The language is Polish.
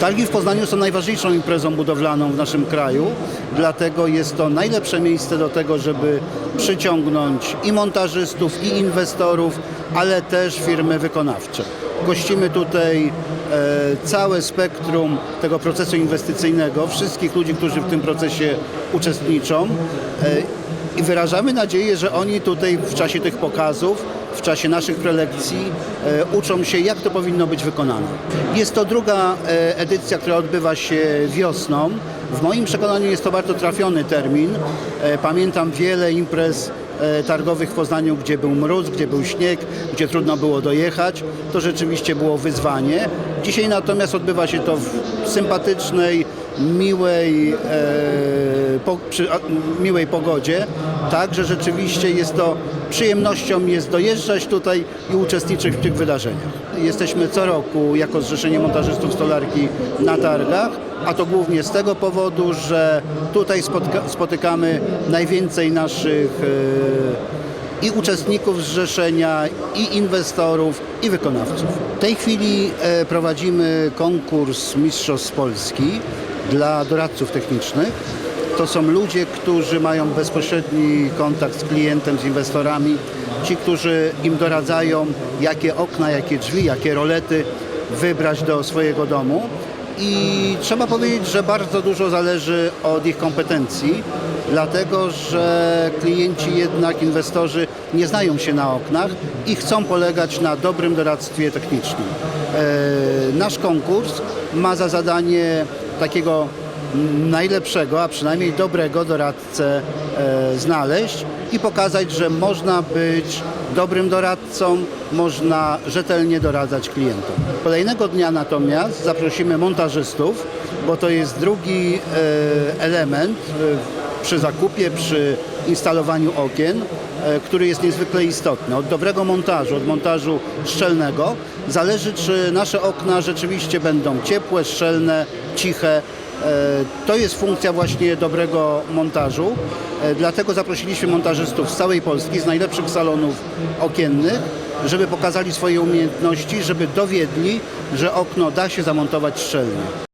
Targi w Poznaniu są najważniejszą imprezą budowlaną w naszym kraju, dlatego jest to najlepsze miejsce do tego, żeby przyciągnąć i montażystów, i inwestorów, ale też firmy wykonawcze. Gościmy tutaj e, całe spektrum tego procesu inwestycyjnego, wszystkich ludzi, którzy w tym procesie uczestniczą e, i wyrażamy nadzieję, że oni tutaj w czasie tych pokazów w czasie naszych prelekcji e, uczą się, jak to powinno być wykonane. Jest to druga e, edycja, która odbywa się wiosną. W moim przekonaniu jest to bardzo trafiony termin. E, Pamiętam wiele imprez targowych w Poznaniu, gdzie był mróz, gdzie był śnieg, gdzie trudno było dojechać. To rzeczywiście było wyzwanie. Dzisiaj natomiast odbywa się to w sympatycznej, miłej, e, po, przy a, miłej pogodzie, tak, że rzeczywiście jest to przyjemnością jest dojeżdżać tutaj i uczestniczyć w tych wydarzeniach. Jesteśmy co roku jako Zrzeszenie Montażystów Stolarki na targach, a to głównie z tego powodu, że tutaj spotykamy najwięcej naszych e, i uczestników zrzeszenia, i inwestorów, i wykonawców. W tej chwili e, prowadzimy konkurs Mistrzostw Polski dla doradców technicznych. To są ludzie, którzy mają bezpośredni kontakt z klientem, z inwestorami, ci, którzy im doradzają, jakie okna, jakie drzwi, jakie rolety wybrać do swojego domu. I trzeba powiedzieć, że bardzo dużo zależy od ich kompetencji, dlatego że klienci jednak, inwestorzy nie znają się na oknach i chcą polegać na dobrym doradztwie technicznym. E, nasz konkurs ma za zadanie takiego najlepszego, a przynajmniej dobrego doradcę e, znaleźć i pokazać, że można być dobrym doradcą, można rzetelnie doradzać klientom. Kolejnego dnia natomiast zaprosimy montażystów, bo to jest drugi e, element przy zakupie, przy instalowaniu okien, e, który jest niezwykle istotny. Od dobrego montażu, od montażu szczelnego zależy, czy nasze okna rzeczywiście będą ciepłe, szczelne, ciche, To jest funkcja właśnie dobrego montażu. E, Dlatego zaprosiliśmy montażystów z całej Polski, z najlepszych salonów okiennych, żeby pokazali swoje umiejętności, żeby dowiedli, że okno da się zamontować szczelnie.